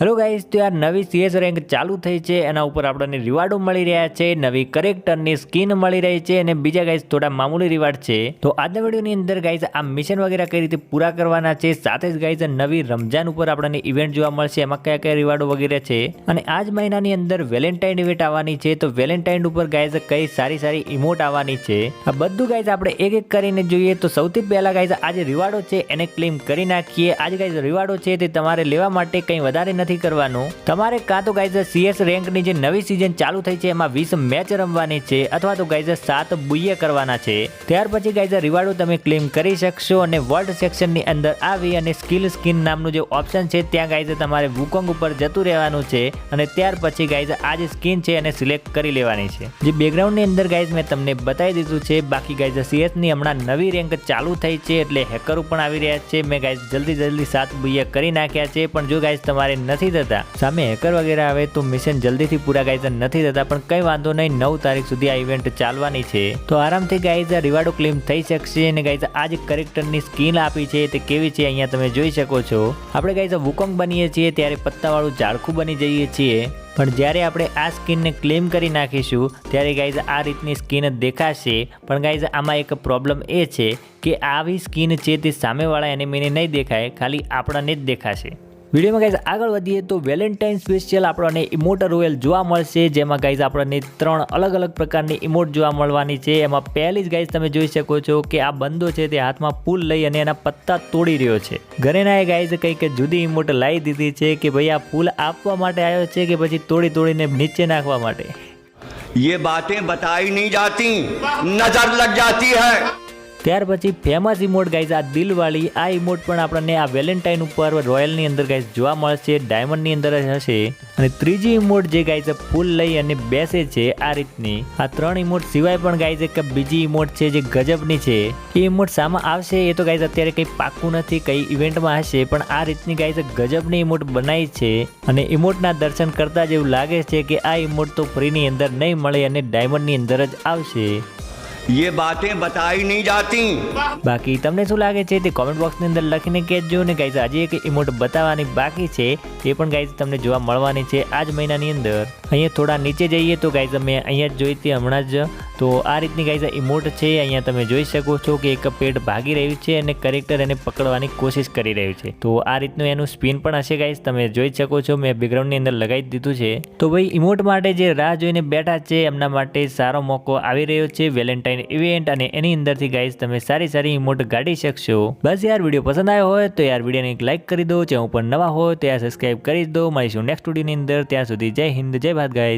Hello guys તો યાર નવી સીએસ રેન્ક ચાલુ થઈ છે, એના ઉપર આપણને રિવાર્ડો મળી રહ્યા છે, નવી કરેક્ટરની સ્કિન મળી રહી છે અને બીજા ગાઈસ થોડા મામૂલી રિવાર્ડ છે. તો આજના વિડીયોની અંદર ગાઈસ આ મિશન વગેરે કઈ રીતે પૂરા કરવાના છે, સાથે જ ગાઈસ નવી રમજાન ઉપર આપણને ઇવેન્ટ જોવા મળશે, એમાં કયા કયા રિવાર્ડો વગેરે છે. અને આ જ મહિનાની અંદર વેલેન્ટાઇન ઇવેન્ટ આવવાની છે, તો વેલેન્ટાઇન ઉપર ગાઈઝ કઈ સારી સારી ઇમોટ આવવાની છે. આ બધું ગાઈઝ આપણે એક એક કરીને જોઈએ, તો સૌથી પહેલા ગાઈઝ આજે રિવાર્ડો છે, એને ક્લેમ કરી નાખીએ. આજે ગાઈઝ રિવાર્ડો છે, તે તમારે લેવા માટે કંઈ વધારે નથી કરવાનું. તમારે કાં તો ગાઈઝ સીએસ રેન્કની જે નવી સિઝન ચાલુ થઈ છે, એમાં વીસ મેચ રમવાની છે, અથવા તો ગાઈઝ સાત બુઈએ કરવાના છે. ત્યાર પછી ગાઈઝ રિવાર્ડો તમે ક્લેમ કરી શકશો અને વર્લ્ડ સેક્શનની અંદર આવી અને સ્કિલ સ્કિન નામનું જે ઓપ્શન છે, ત્યાં ગાઈઝ તમારે વુકોંગ ઉપર જતું રહેવાનું છે અને ત્યાર પછી ગાઈઝ આ જે સ્કિન છે, એને સિલેક્ટ કરી લેવાની છે. જે બેકગ્રાઉન્ડની અંદર ગાઈઝ મેં તમને બતાવી દીધું છે, બાકી ગાઈઝ સીએસની હમણાં નવી રેન્ક ચાલુ થઈ છે, એટલે હેકરો પણ આવી રહ્યા છે. મેં ગાઈઝ જલ્દી જલ્દી સાત બુઈએ કરી નાખ્યા છે, પણ જો ગાઈઝ તમારે નથી થતા. સામે હેકર વગેરે આવે તો મિશન જલ્દીથી પૂરા ગાઈઝ નથી થતા, પણ કંઈ વાંધો નહીં, નવ તારીખ સુધી આ ઇવેન્ટ ચાલવાની છે. તો આરામથી ગાઈઝ રિવાર્ડો ક્લેમ થઈ શકશે અને ગાઈઝ આ જે કરેક્ટરની સ્કીન આપી છે, તે કેવી છે અહીંયા તમે જોઈ શકો છો. આપણે ગાઈઝ વુકોંગ બનીએ છીએ, ત્યારે પત્તાવાળું ઝાડખું બની જઈએ છીએ. પણ જ્યારે આપણે આ સ્કિનને ક્લેમ કરી નાખીશું, ત્યારે ગાઈઝ આ રીતની સ્કિન દેખાશે. પણ ગાઈઝ આમાં એક પ્રોબ્લેમ એ છે કે આવી સ્કિન છે તે સામેવાળા એનિમીને નહીં દેખાય, ખાલી આપણને જ દેખાશે. વિડીયોમાં ગાઈઝ આગળ વધીએ તો વેલેન્ટાઇન સ્પેશિયલ આપણને ઇમોટ રોયલ જોવા મળશે જેમાં ગાઈઝ આપણને ત્રણ અલગ અલગ પ્રકારની ઇમોટ જોવા મળવાની છે એમાં પહેલી જ ગાઈઝ તમે જોઈ શકો છો કે આ બંદો છે તે હાથમાં ફૂલ લઈ અને એના પત્તા તોડી રહ્યો છે ઘરેનાએ ગાઈઝ કંઈક જુદી ઇમોટ લાવી દીધી છે કે ભાઈ આ ફૂલ આપવા માટે આવ્યો છે કે પછી તોડી તોડીને નીચે નાખવા માટે ये बातें बताई नहीं जाती नजर लग जाती है ત્યાર પછી ફેમસ ઇમોટ ગાઈઝ આ દિલવાળી, આ ઇમોટ પણ આપણને આ વેલેન્ટાઇન ઉપર રોયલની અંદર ગાઈઝ જોવા મળશે ડાયમંડની અંદર જ હશે. અને ત્રીજી ઇમોટ જે ગાઈઝ ફૂલ લઈ અને બેસે છે આ રીતની, આ ત્રણ ઇમોટ સિવાય પણ ગાઈઝ એક બીજી ઇમોટ છે જે ગજબની છે. એ ઇમોટ સામાં આવશે એ તો ગાઈઝ અત્યારે કંઈ પાક્કું નથી, કઈ ઇવેન્ટમાં હશે, પણ આ રીતની ગાઈઝ ગજબની ઇમોટ બનાવી છે. અને ઇમોટના દર્શન કરતા જ એવું લાગે છે કે આ ઇમોટ તો ફ્રીની અંદર નહીં મળે અને ડાયમંડની અંદર જ આવશે. ये बातें बताई नहीं जाती બાકી તમને શું લાગે છે તે કોમેન્ટ બોક્સની અંદર લખીને કહેજો ને ગાઈઝ આજે એક ઇમોટ બતાવવાની બાકી છે એ પણ ગાઈઝ તમને જોવા મળવાની છે આ જ મહિનાની અંદર અહીંયા થોડા નીચે જઈએ તો ગાઈઝ અમે અહીંયા જ જોઈ હતી હમણાં જ તો આ રીતની ગાઈઝ ઇમોટ છે, અહીંયા તમે જોઈ શકો છો કે એક પેટ ભાગી રહ્યું છે અને કરેક્ટર એને પકડવાની કોશિશ કરી રહ્યું છે. તો આ રીતનું એનું સ્પિન પણ હશે ગાઈઝ તમે જોઈ શકો છો, મેં બેકગ્રાઉન્ડની અંદર લગાવી દીધું છે. તો ભાઈ ઇમોટ માટે જે રાહ જોઈને બેઠા છે, એમના માટે સારો મોકો આવી રહ્યો છે વેલેન્ટાઇન ઇવેન્ટ અને એની અંદરથી ગાઈઝ તમે સારી સારી ઇમોટ ગાડી શકશો. બસ યાર, વીડિયો પસંદ આવ્યો હોય તો યાર વિડીયોને એક લાઇક કરી દો, ચેનલ પર નવા હોય તો યાર સબસ્ક્રાઇબ કરી દો. મળીશું નેક્સ્ટ વિડીયોની અંદર, ત્યાં સુધી જય હિન્દ, જય ભારત ગાઈઝ